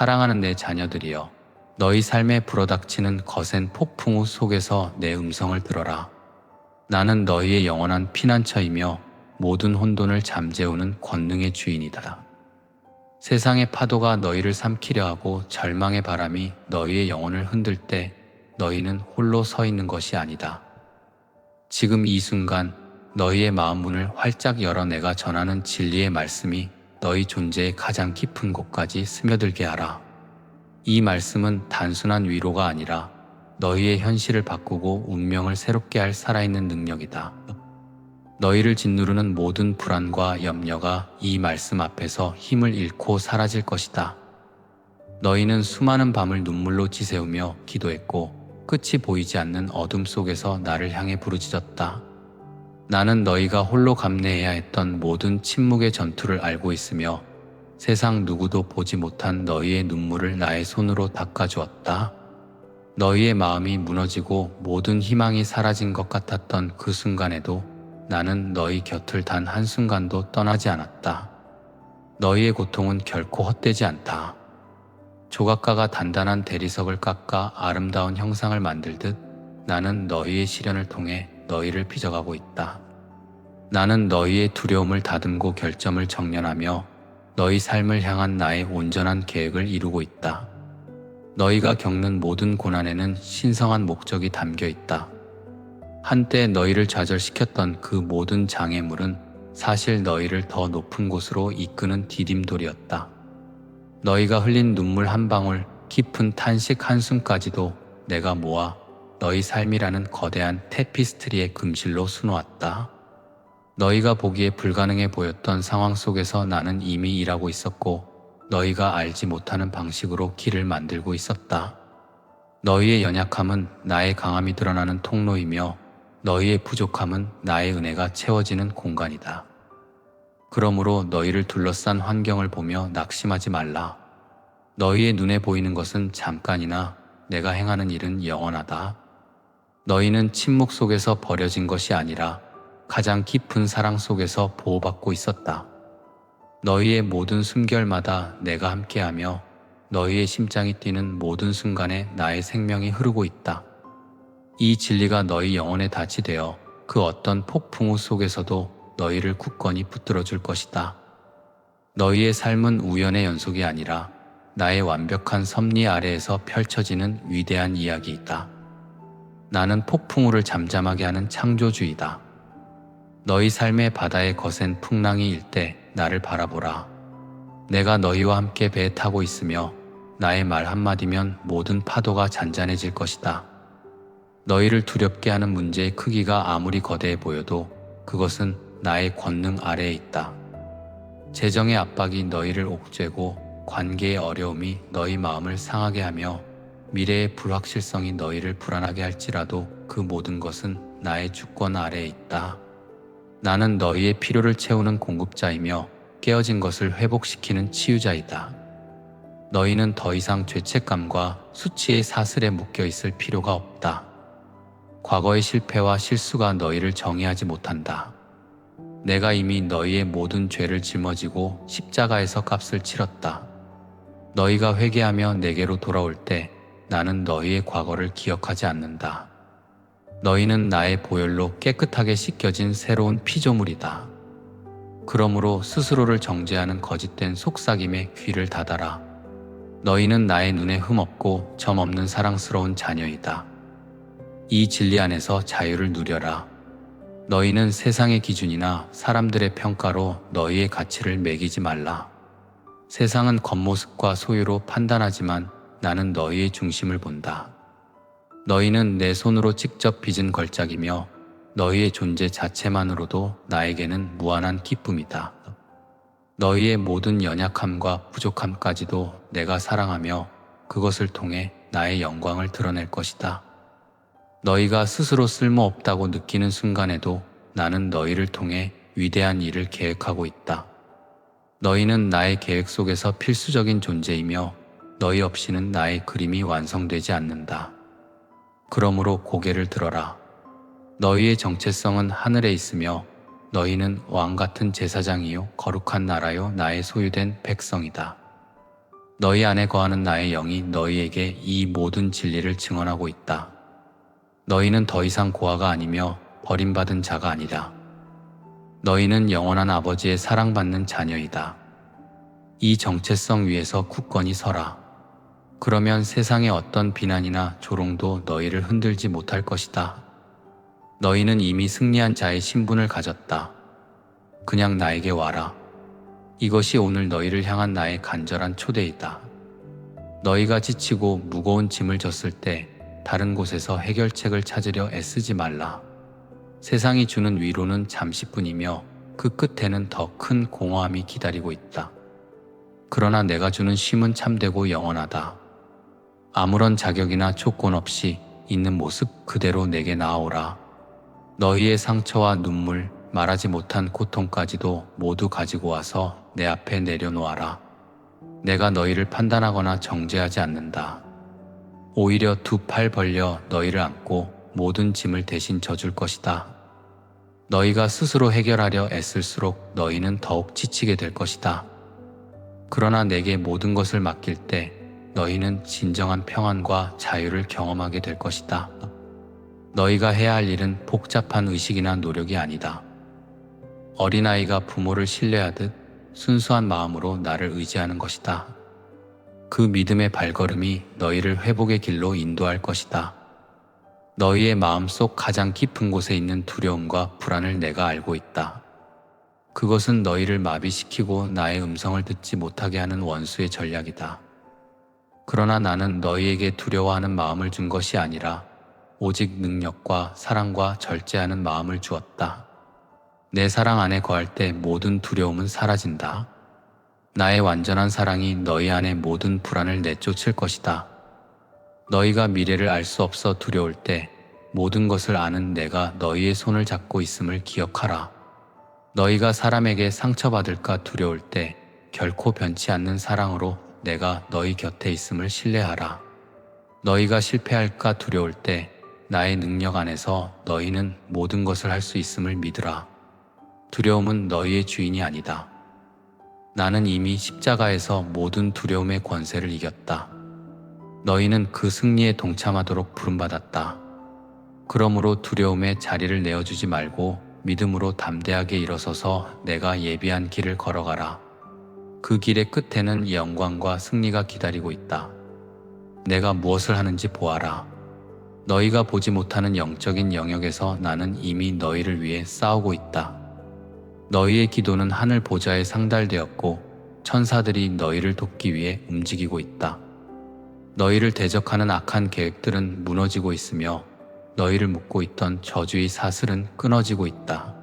사랑하는 내 자녀들이여 너희 삶에 불어닥치는 거센 폭풍우 속에서 내 음성을 들어라. 나는 너희의 영원한 피난처이며 모든 혼돈을 잠재우는 권능의 주인이다. 세상의 파도가 너희를 삼키려 하고 절망의 바람이 너희의 영혼을 흔들 때 너희는 홀로 서 있는 것이 아니다. 지금 이 순간 너희의 마음 문을 활짝 열어 내가 전하는 진리의 말씀이 너희 존재의 가장 깊은 곳까지 스며들게 하라. 이 말씀은 단순한 위로가 아니라 너희의 현실을 바꾸고 운명을 새롭게 할 살아있는 능력이다. 너희를 짓누르는 모든 불안과 염려가 이 말씀 앞에서 힘을 잃고 사라질 것이다. 너희는 수많은 밤을 눈물로 지새우며 기도했고 끝이 보이지 않는 어둠 속에서 나를 향해 부르짖었다. 나는 너희가 홀로 감내해야 했던 모든 침묵의 전투를 알고 있으며 세상 누구도 보지 못한 너희의 눈물을 나의 손으로 닦아주었다. 너희의 마음이 무너지고 모든 희망이 사라진 것 같았던 그 순간에도 나는 너희 곁을 단 한순간도 떠나지 않았다. 너희의 고통은 결코 헛되지 않다. 조각가가 단단한 대리석을 깎아 아름다운 형상을 만들듯 나는 너희의 시련을 통해 너희를 빚어가고 있다. 나는 너희의 두려움을 다듬고 결점을 정련하며 너희 삶을 향한 나의 온전한 계획을 이루고 있다. 너희가 겪는 모든 고난에는 신성한 목적이 담겨 있다. 한때 너희를 좌절시켰던 그 모든 장애물은 사실 너희를 더 높은 곳으로 이끄는 디딤돌이었다. 너희가 흘린 눈물 한 방울, 깊은 탄식 한숨까지도 내가 모아 너희 삶이라는 거대한 테피스트리의 금실로 수놓았다. 너희가 보기에 불가능해 보였던 상황 속에서 나는 이미 일하고 있었고 너희가 알지 못하는 방식으로 길을 만들고 있었다. 너희의 연약함은 나의 강함이 드러나는 통로이며 너희의 부족함은 나의 은혜가 채워지는 공간이다. 그러므로 너희를 둘러싼 환경을 보며 낙심하지 말라. 너희의 눈에 보이는 것은 잠깐이나 내가 행하는 일은 영원하다. 너희는 침묵 속에서 버려진 것이 아니라 가장 깊은 사랑 속에서 보호받고 있었다. 너희의 모든 숨결마다 내가 함께하며 너희의 심장이 뛰는 모든 순간에 나의 생명이 흐르고 있다. 이 진리가 너희 영혼에 닿이 되어 그 어떤 폭풍우 속에서도 너희를 굳건히 붙들어 줄 것이다. 너희의 삶은 우연의 연속이 아니라 나의 완벽한 섭리 아래에서 펼쳐지는 위대한 이야기이다. 나는 폭풍우를 잠잠하게 하는 창조주이다. 너희 삶의 바다의 거센 풍랑이 일 때 나를 바라보라. 내가 너희와 함께 배에 타고 있으며 나의 말 한마디면 모든 파도가 잔잔해질 것이다. 너희를 두렵게 하는 문제의 크기가 아무리 거대해 보여도 그것은 나의 권능 아래에 있다. 재정의 압박이 너희를 옥죄고 관계의 어려움이 너희 마음을 상하게 하며 미래의 불확실성이 너희를 불안하게 할지라도 그 모든 것은 나의 주권 아래에 있다. 나는 너희의 필요를 채우는 공급자이며 깨어진 것을 회복시키는 치유자이다. 너희는 더 이상 죄책감과 수치의 사슬에 묶여 있을 필요가 없다. 과거의 실패와 실수가 너희를 정의하지 못한다. 내가 이미 너희의 모든 죄를 짊어지고 십자가에서 값을 치렀다. 너희가 회개하며 내게로 돌아올 때 나는 너희의 과거를 기억하지 않는다. 너희는 나의 보혈로 깨끗하게 씻겨진 새로운 피조물이다. 그러므로 스스로를 정죄하는 거짓된 속삭임에 귀를 닫아라. 너희는 나의 눈에 흠없고 점 없는 사랑스러운 자녀이다. 이 진리 안에서 자유를 누려라. 너희는 세상의 기준이나 사람들의 평가로 너희의 가치를 매기지 말라. 세상은 겉모습과 소유로 판단하지만 나는 너희의 중심을 본다. 너희는 내 손으로 직접 빚은 걸작이며 너희의 존재 자체만으로도 나에게는 무한한 기쁨이다. 너희의 모든 연약함과 부족함까지도 내가 사랑하며 그것을 통해 나의 영광을 드러낼 것이다. 너희가 스스로 쓸모없다고 느끼는 순간에도 나는 너희를 통해 위대한 일을 계획하고 있다. 너희는 나의 계획 속에서 필수적인 존재이며 너희 없이는 나의 그림이 완성되지 않는다. 그러므로 고개를 들어라. 너희의 정체성은 하늘에 있으며 너희는 왕 같은 제사장이요 거룩한 나라요 나의 소유된 백성이다. 너희 안에 거하는 나의 영이 너희에게 이 모든 진리를 증언하고 있다. 너희는 더 이상 고아가 아니며 버림받은 자가 아니다. 너희는 영원한 아버지의 사랑받는 자녀이다. 이 정체성 위에서 굳건히 서라. 그러면 세상의 어떤 비난이나 조롱도 너희를 흔들지 못할 것이다. 너희는 이미 승리한 자의 신분을 가졌다. 그냥 나에게 와라. 이것이 오늘 너희를 향한 나의 간절한 초대이다. 너희가 지치고 무거운 짐을 졌을 때 다른 곳에서 해결책을 찾으려 애쓰지 말라. 세상이 주는 위로는 잠시뿐이며 그 끝에는 더 큰 공허함이 기다리고 있다. 그러나 내가 주는 쉼은 참되고 영원하다. 아무런 자격이나 조건 없이 있는 모습 그대로 내게 나아오라. 너희의 상처와 눈물, 말하지 못한 고통까지도 모두 가지고 와서 내 앞에 내려놓아라. 내가 너희를 판단하거나 정죄하지 않는다. 오히려 두 팔 벌려 너희를 안고 모든 짐을 대신 져줄 것이다. 너희가 스스로 해결하려 애쓸수록 너희는 더욱 지치게 될 것이다. 그러나 내게 모든 것을 맡길 때 너희는 진정한 평안과 자유를 경험하게 될 것이다. 너희가 해야 할 일은 복잡한 의식이나 노력이 아니다. 어린아이가 부모를 신뢰하듯 순수한 마음으로 나를 의지하는 것이다. 그 믿음의 발걸음이 너희를 회복의 길로 인도할 것이다. 너희의 마음속 가장 깊은 곳에 있는 두려움과 불안을 내가 알고 있다. 그것은 너희를 마비시키고 나의 음성을 듣지 못하게 하는 원수의 전략이다. 그러나 나는 너희에게 두려워하는 마음을 준 것이 아니라 오직 능력과 사랑과 절제하는 마음을 주었다. 내 사랑 안에 거할 때 모든 두려움은 사라진다. 나의 완전한 사랑이 너희 안의 모든 불안을 내쫓을 것이다. 너희가 미래를 알 수 없어 두려울 때 모든 것을 아는 내가 너희의 손을 잡고 있음을 기억하라. 너희가 사람에게 상처받을까 두려울 때 결코 변치 않는 사랑으로 내가 너희 곁에 있음을 신뢰하라. 너희가 실패할까 두려울 때 나의 능력 안에서 너희는 모든 것을 할 수 있음을 믿으라. 두려움은 너희의 주인이 아니다. 나는 이미 십자가에서 모든 두려움의 권세를 이겼다. 너희는 그 승리에 동참하도록 부름받았다. 그러므로 두려움에 자리를 내어주지 말고 믿음으로 담대하게 일어서서 내가 예비한 길을 걸어가라. 그 길의 끝에는 영광과 승리가 기다리고 있다. 내가 무엇을 하는지 보아라. 너희가 보지 못하는 영적인 영역에서 나는 이미 너희를 위해 싸우고 있다. 너희의 기도는 하늘 보좌에 상달되었고 천사들이 너희를 돕기 위해 움직이고 있다. 너희를 대적하는 악한 계획들은 무너지고 있으며 너희를 묶고 있던 저주의 사슬은 끊어지고 있다.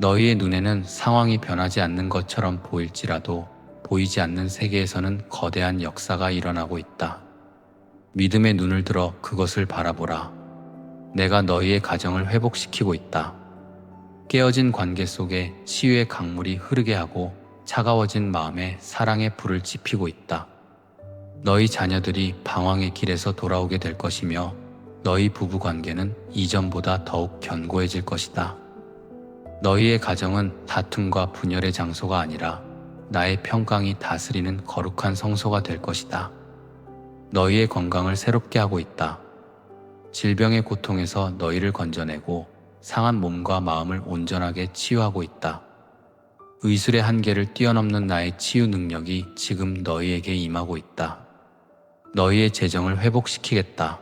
너희의 눈에는 상황이 변하지 않는 것처럼 보일지라도 보이지 않는 세계에서는 거대한 역사가 일어나고 있다. 믿음의 눈을 들어 그것을 바라보라. 내가 너희의 가정을 회복시키고 있다. 깨어진 관계 속에 치유의 강물이 흐르게 하고 차가워진 마음에 사랑의 불을 지피고 있다. 너희 자녀들이 방황의 길에서 돌아오게 될 것이며 너희 부부 관계는 이전보다 더욱 견고해질 것이다. 너희의 가정은 다툼과 분열의 장소가 아니라 나의 평강이 다스리는 거룩한 성소가 될 것이다. 너희의 건강을 새롭게 하고 있다. 질병의 고통에서 너희를 건져내고 상한 몸과 마음을 온전하게 치유하고 있다. 의술의 한계를 뛰어넘는 나의 치유 능력이 지금 너희에게 임하고 있다. 너희의 재정을 회복시키겠다.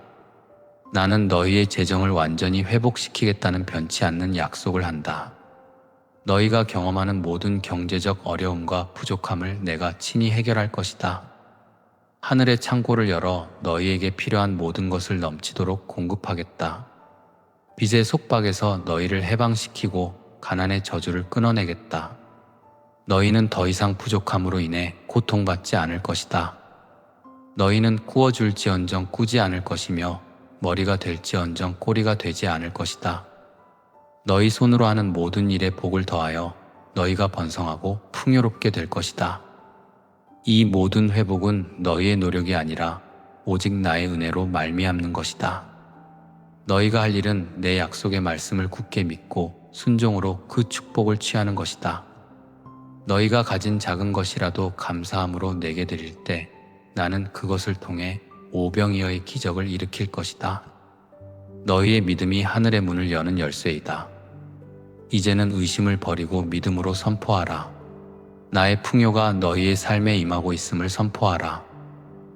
나는 너희의 재정을 완전히 회복시키겠다는 변치 않는 약속을 한다. 너희가 경험하는 모든 경제적 어려움과 부족함을 내가 친히 해결할 것이다. 하늘의 창고를 열어 너희에게 필요한 모든 것을 넘치도록 공급하겠다. 빚의 속박에서 너희를 해방시키고 가난의 저주를 끊어내겠다. 너희는 더 이상 부족함으로 인해 고통받지 않을 것이다. 너희는 꾸어줄지언정 꾸지 않을 것이며 머리가 될지언정 꼬리가 되지 않을 것이다. 너희 손으로 하는 모든 일에 복을 더하여 너희가 번성하고 풍요롭게 될 것이다. 이 모든 회복은 너희의 노력이 아니라 오직 나의 은혜로 말미암는 것이다. 너희가 할 일은 내 약속의 말씀을 굳게 믿고 순종으로 그 축복을 취하는 것이다. 너희가 가진 작은 것이라도 감사함으로 내게 드릴 때 나는 그것을 통해 오병이어의 기적을 일으킬 것이다. 너희의 믿음이 하늘의 문을 여는 열쇠이다. 이제는 의심을 버리고 믿음으로 선포하라. 나의 풍요가 너희의 삶에 임하고 있음을 선포하라.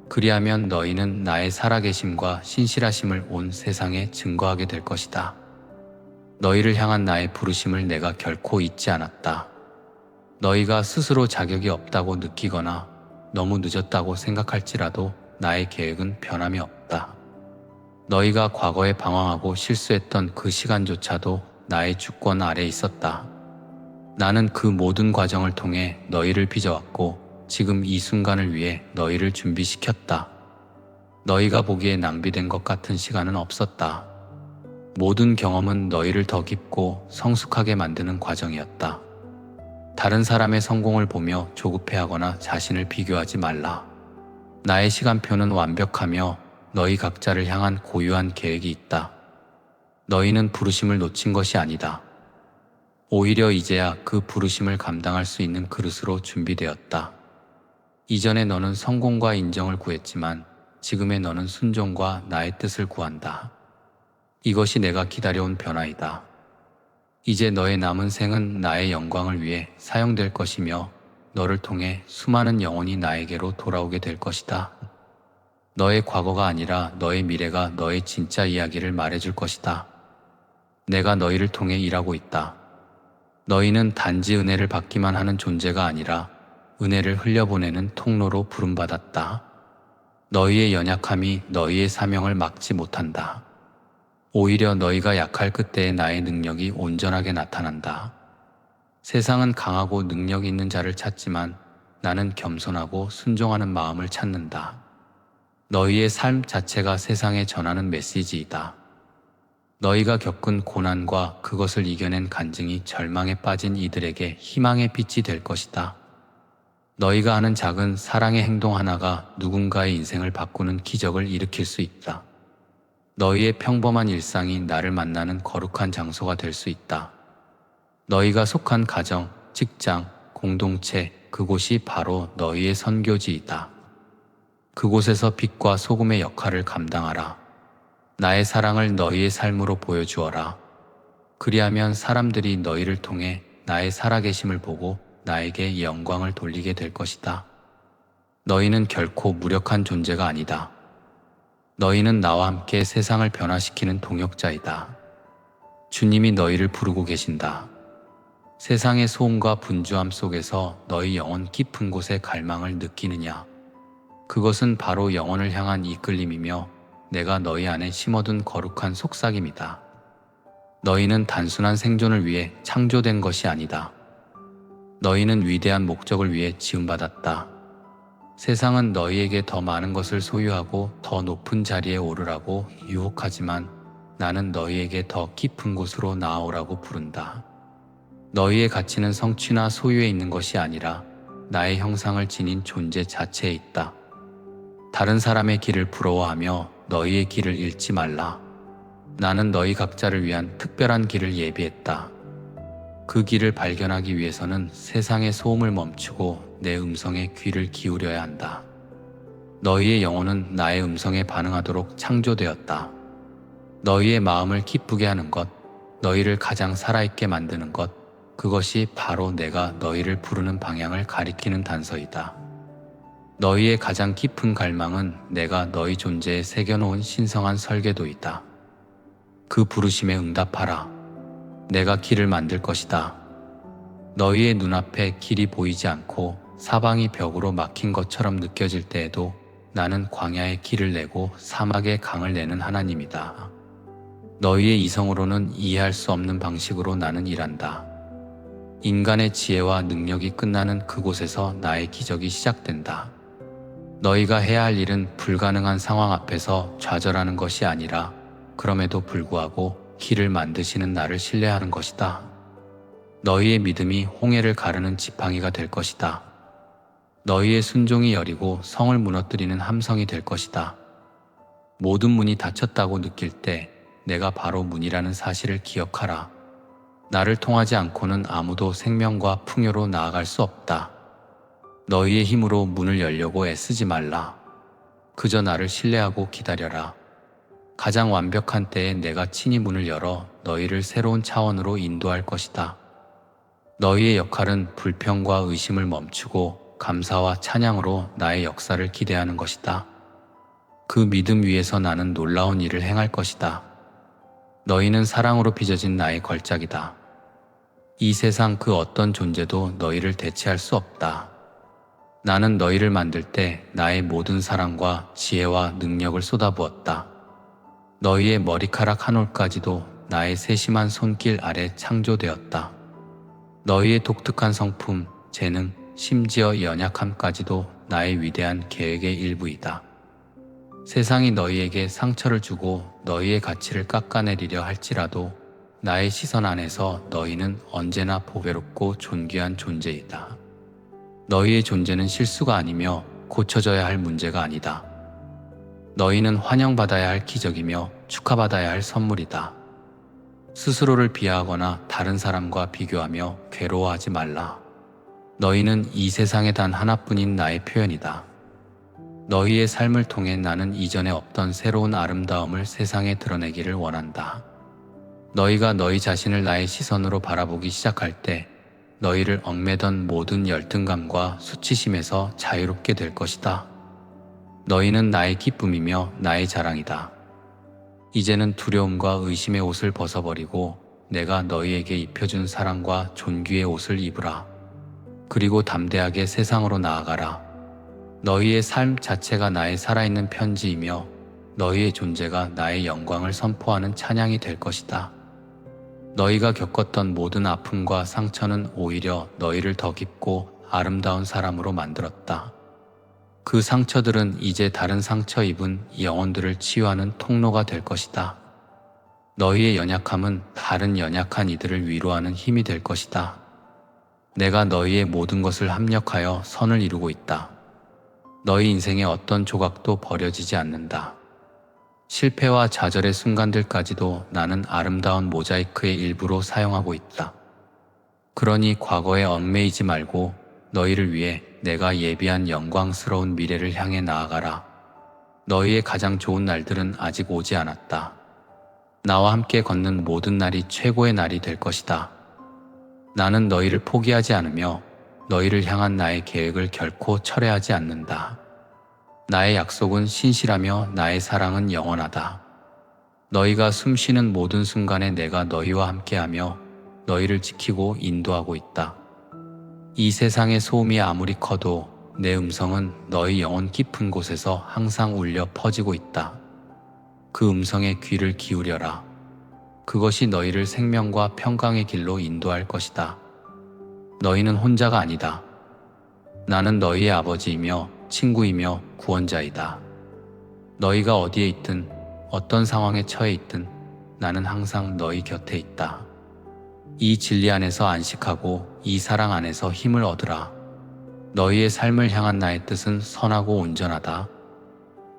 그리하면 너희는 나의 살아계심과 신실하심을 온 세상에 증거하게 될 것이다. 너희를 향한 나의 부르심을 내가 결코 잊지 않았다. 너희가 스스로 자격이 없다고 느끼거나 너무 늦었다고 생각할지라도 나의 계획은 변함이 없다. 너희가 과거에 방황하고 실수했던 그 시간조차도 나의 주권 아래 있었다. 나는 그 모든 과정을 통해 너희를 빚어왔고 지금 이 순간을 위해 너희를 준비시켰다. 너희가 보기에 낭비된 것 같은 시간은 없었다. 모든 경험은 너희를 더 깊고 성숙하게 만드는 과정이었다. 다른 사람의 성공을 보며 조급해하거나 자신을 비교하지 말라. 나의 시간표는 완벽하며 너희 각자를 향한 고유한 계획이 있다. 너희는 부르심을 놓친 것이 아니다. 오히려 이제야 그 부르심을 감당할 수 있는 그릇으로 준비되었다. 이전에 너는 성공과 인정을 구했지만 지금의 너는 순종과 나의 뜻을 구한다. 이것이 내가 기다려온 변화이다. 이제 너의 남은 생은 나의 영광을 위해 사용될 것이며 너를 통해 수많은 영혼이 나에게로 돌아오게 될 것이다. 너의 과거가 아니라 너의 미래가 너의 진짜 이야기를 말해줄 것이다. 내가 너희를 통해 일하고 있다. 너희는 단지 은혜를 받기만 하는 존재가 아니라 은혜를 흘려보내는 통로로 부름받았다. 너희의 연약함이 너희의 사명을 막지 못한다. 오히려 너희가 약할 그때의 나의 능력이 온전하게 나타난다. 세상은 강하고 능력 있는 자를 찾지만 나는 겸손하고 순종하는 마음을 찾는다. 너희의 삶 자체가 세상에 전하는 메시지이다. 너희가 겪은 고난과 그것을 이겨낸 간증이 절망에 빠진 이들에게 희망의 빛이 될 것이다. 너희가 하는 작은 사랑의 행동 하나가 누군가의 인생을 바꾸는 기적을 일으킬 수 있다. 너희의 평범한 일상이 나를 만나는 거룩한 장소가 될 수 있다. 너희가 속한 가정, 직장, 공동체, 그곳이 바로 너희의 선교지이다. 그곳에서 빛과 소금의 역할을 감당하라. 나의 사랑을 너희의 삶으로 보여주어라. 그리하면 사람들이 너희를 통해 나의 살아계심을 보고 나에게 영광을 돌리게 될 것이다. 너희는 결코 무력한 존재가 아니다. 너희는 나와 함께 세상을 변화시키는 동역자이다. 주님이 너희를 부르고 계신다. 세상의 소음과 분주함 속에서 너희 영혼 깊은 곳에 갈망을 느끼느냐? 그것은 바로 영혼을 향한 이끌림이며 내가 너희 안에 심어둔 거룩한 속삭임이다. 너희는 단순한 생존을 위해 창조된 것이 아니다. 너희는 위대한 목적을 위해 지음받았다. 세상은 너희에게 더 많은 것을 소유하고 더 높은 자리에 오르라고 유혹하지만 나는 너희에게 더 깊은 곳으로 나아오라고 부른다. 너희의 가치는 성취나 소유에 있는 것이 아니라 나의 형상을 지닌 존재 자체에 있다. 다른 사람의 길을 부러워하며 너희의 길을 잃지 말라. 나는 너희 각자를 위한 특별한 길을 예비했다. 그 길을 발견하기 위해서는 세상의 소음을 멈추고 내 음성에 귀를 기울여야 한다. 너희의 영혼은 나의 음성에 반응하도록 창조되었다. 너희의 마음을 기쁘게 하는 것, 너희를 가장 살아있게 만드는 것, 그것이 바로 내가 너희를 부르는 방향을 가리키는 단서이다. 너희의 가장 깊은 갈망은 내가 너희 존재에 새겨놓은 신성한 설계도이다. 그 부르심에 응답하라. 내가 길을 만들 것이다. 너희의 눈앞에 길이 보이지 않고 사방이 벽으로 막힌 것처럼 느껴질 때에도 나는 광야에 길을 내고 사막에 강을 내는 하나님이다. 너희의 이성으로는 이해할 수 없는 방식으로 나는 일한다. 인간의 지혜와 능력이 끝나는 그곳에서 나의 기적이 시작된다. 너희가 해야 할 일은 불가능한 상황 앞에서 좌절하는 것이 아니라 그럼에도 불구하고 길을 만드시는 나를 신뢰하는 것이다. 너희의 믿음이 홍해를 가르는 지팡이가 될 것이다. 너희의 순종이 여리고 성을 무너뜨리는 함성이 될 것이다. 모든 문이 닫혔다고 느낄 때 내가 바로 문이라는 사실을 기억하라. 나를 통하지 않고는 아무도 생명과 풍요로 나아갈 수 없다. 너희의 힘으로 문을 열려고 애쓰지 말라. 그저 나를 신뢰하고 기다려라. 가장 완벽한 때에 내가 친히 문을 열어 너희를 새로운 차원으로 인도할 것이다. 너희의 역할은 불평과 의심을 멈추고 감사와 찬양으로 나의 역사를 기대하는 것이다. 그 믿음 위에서 나는 놀라운 일을 행할 것이다. 너희는 사랑으로 빚어진 나의 걸작이다. 이 세상 그 어떤 존재도 너희를 대체할 수 없다. 나는 너희를 만들 때 나의 모든 사랑과 지혜와 능력을 쏟아부었다. 너희의 머리카락 한 올까지도 나의 세심한 손길 아래 창조되었다. 너희의 독특한 성품, 재능, 심지어 연약함까지도 나의 위대한 계획의 일부이다. 세상이 너희에게 상처를 주고 너희의 가치를 깎아내리려 할지라도 나의 시선 안에서 너희는 언제나 보배롭고 존귀한 존재이다. 너희의 존재는 실수가 아니며 고쳐져야 할 문제가 아니다. 너희는 환영받아야 할 기적이며 축하받아야 할 선물이다. 스스로를 비하하거나 다른 사람과 비교하며 괴로워하지 말라. 너희는 이 세상에 단 하나뿐인 나의 표현이다. 너희의 삶을 통해 나는 이전에 없던 새로운 아름다움을 세상에 드러내기를 원한다. 너희가 너희 자신을 나의 시선으로 바라보기 시작할 때 너희를 얽매던 모든 열등감과 수치심에서 자유롭게 될 것이다. 너희는 나의 기쁨이며 나의 자랑이다. 이제는 두려움과 의심의 옷을 벗어버리고 내가 너희에게 입혀준 사랑과 존귀의 옷을 입으라. 그리고 담대하게 세상으로 나아가라. 너희의 삶 자체가 나의 살아있는 편지이며 너희의 존재가 나의 영광을 선포하는 찬양이 될 것이다. 너희가 겪었던 모든 아픔과 상처는 오히려 너희를 더 깊고 아름다운 사람으로 만들었다. 그 상처들은 이제 다른 상처 입은 영혼들을 치유하는 통로가 될 것이다. 너희의 연약함은 다른 연약한 이들을 위로하는 힘이 될 것이다. 내가 너희의 모든 것을 합력하여 선을 이루고 있다. 너희 인생의 어떤 조각도 버려지지 않는다. 실패와 좌절의 순간들까지도 나는 아름다운 모자이크의 일부로 사용하고 있다. 그러니 과거에 얽매이지 말고 너희를 위해 내가 예비한 영광스러운 미래를 향해 나아가라. 너희의 가장 좋은 날들은 아직 오지 않았다. 나와 함께 걷는 모든 날이 최고의 날이 될 것이다. 나는 너희를 포기하지 않으며 너희를 향한 나의 계획을 결코 철회하지 않는다. 나의 약속은 신실하며 나의 사랑은 영원하다. 너희가 숨 쉬는 모든 순간에 내가 너희와 함께하며 너희를 지키고 인도하고 있다. 이 세상의 소음이 아무리 커도 내 음성은 너희 영혼 깊은 곳에서 항상 울려 퍼지고 있다. 그 음성에 귀를 기울여라. 그것이 너희를 생명과 평강의 길로 인도할 것이다. 너희는 혼자가 아니다. 나는 너희의 아버지이며 친구이며 구원자이다. 너희가 어디에 있든 어떤 상황에 처해 있든 나는 항상 너희 곁에 있다. 이 진리 안에서 안식하고 이 사랑 안에서 힘을 얻으라. 너희의 삶을 향한 나의 뜻은 선하고 온전하다.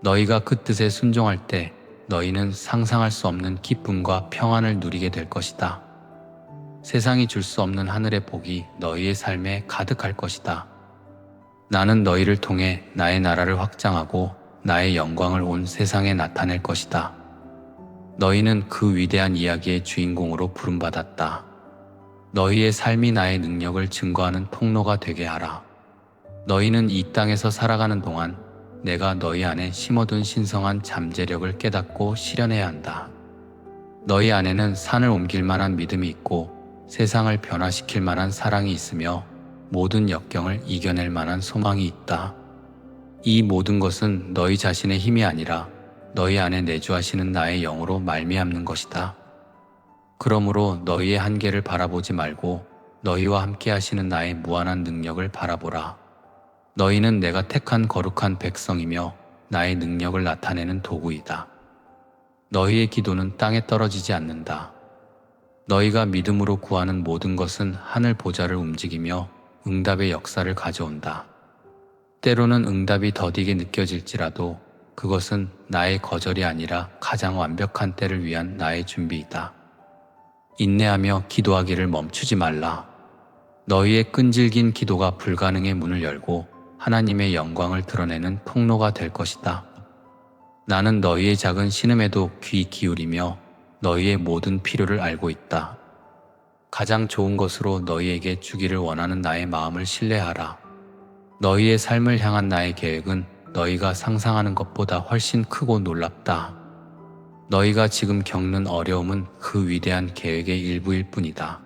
너희가 그 뜻에 순종할 때 너희는 상상할 수 없는 기쁨과 평안을 누리게 될 것이다. 세상이 줄 수 없는 하늘의 복이 너희의 삶에 가득할 것이다. 나는 너희를 통해 나의 나라를 확장하고 나의 영광을 온 세상에 나타낼 것이다. 너희는 그 위대한 이야기의 주인공으로 부름받았다. 너희의 삶이 나의 능력을 증거하는 통로가 되게 하라. 너희는 이 땅에서 살아가는 동안 내가 너희 안에 심어둔 신성한 잠재력을 깨닫고 실현해야 한다. 너희 안에는 산을 옮길 만한 믿음이 있고 세상을 변화시킬 만한 사랑이 있으며 모든 역경을 이겨낼 만한 소망이 있다. 이 모든 것은 너희 자신의 힘이 아니라 너희 안에 내주하시는 나의 영으로 말미암는 것이다. 그러므로 너희의 한계를 바라보지 말고 너희와 함께 하시는 나의 무한한 능력을 바라보라. 너희는 내가 택한 거룩한 백성이며 나의 능력을 나타내는 도구이다. 너희의 기도는 땅에 떨어지지 않는다. 너희가 믿음으로 구하는 모든 것은 하늘 보좌를 움직이며 응답의 역사를 가져온다. 때로는 응답이 더디게 느껴질지라도 그것은 나의 거절이 아니라 가장 완벽한 때를 위한 나의 준비이다. 인내하며 기도하기를 멈추지 말라. 너희의 끈질긴 기도가 불가능의 문을 열고 하나님의 영광을 드러내는 통로가 될 것이다. 나는 너희의 작은 신음에도 귀 기울이며 너희의 모든 필요를 알고 있다. 가장 좋은 것으로 너희에게 주기를 원하는 나의 마음을 신뢰하라. 너희의 삶을 향한 나의 계획은 너희가 상상하는 것보다 훨씬 크고 놀랍다. 너희가 지금 겪는 어려움은 그 위대한 계획의 일부일 뿐이다.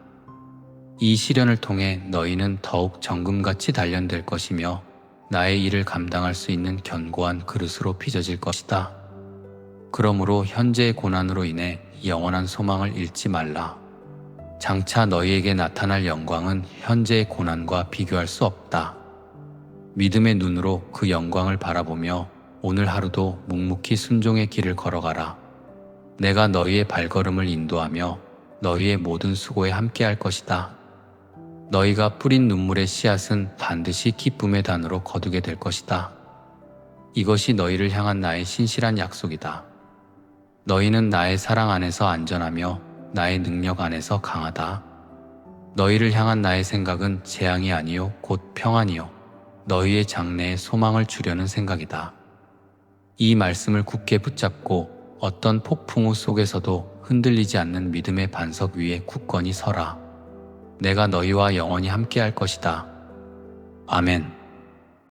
이 시련을 통해 너희는 더욱 정금같이 단련될 것이며 나의 일을 감당할 수 있는 견고한 그릇으로 빚어질 것이다. 그러므로 현재의 고난으로 인해 영원한 소망을 잃지 말라. 장차 너희에게 나타날 영광은 현재의 고난과 비교할 수 없다. 믿음의 눈으로 그 영광을 바라보며 오늘 하루도 묵묵히 순종의 길을 걸어가라. 내가 너희의 발걸음을 인도하며 너희의 모든 수고에 함께할 것이다. 너희가 뿌린 눈물의 씨앗은 반드시 기쁨의 단으로 거두게 될 것이다. 이것이 너희를 향한 나의 신실한 약속이다. 너희는 나의 사랑 안에서 안전하며 나의 능력 안에서 강하다. 너희를 향한 나의 생각은 재앙이 아니요 곧 평안이요 너희의 장래에 소망을 주려는 생각이다. 이 말씀을 굳게 붙잡고 어떤 폭풍우 속에서도 흔들리지 않는 믿음의 반석 위에 굳건히 서라. 내가 너희와 영원히 함께할 것이다. 아멘.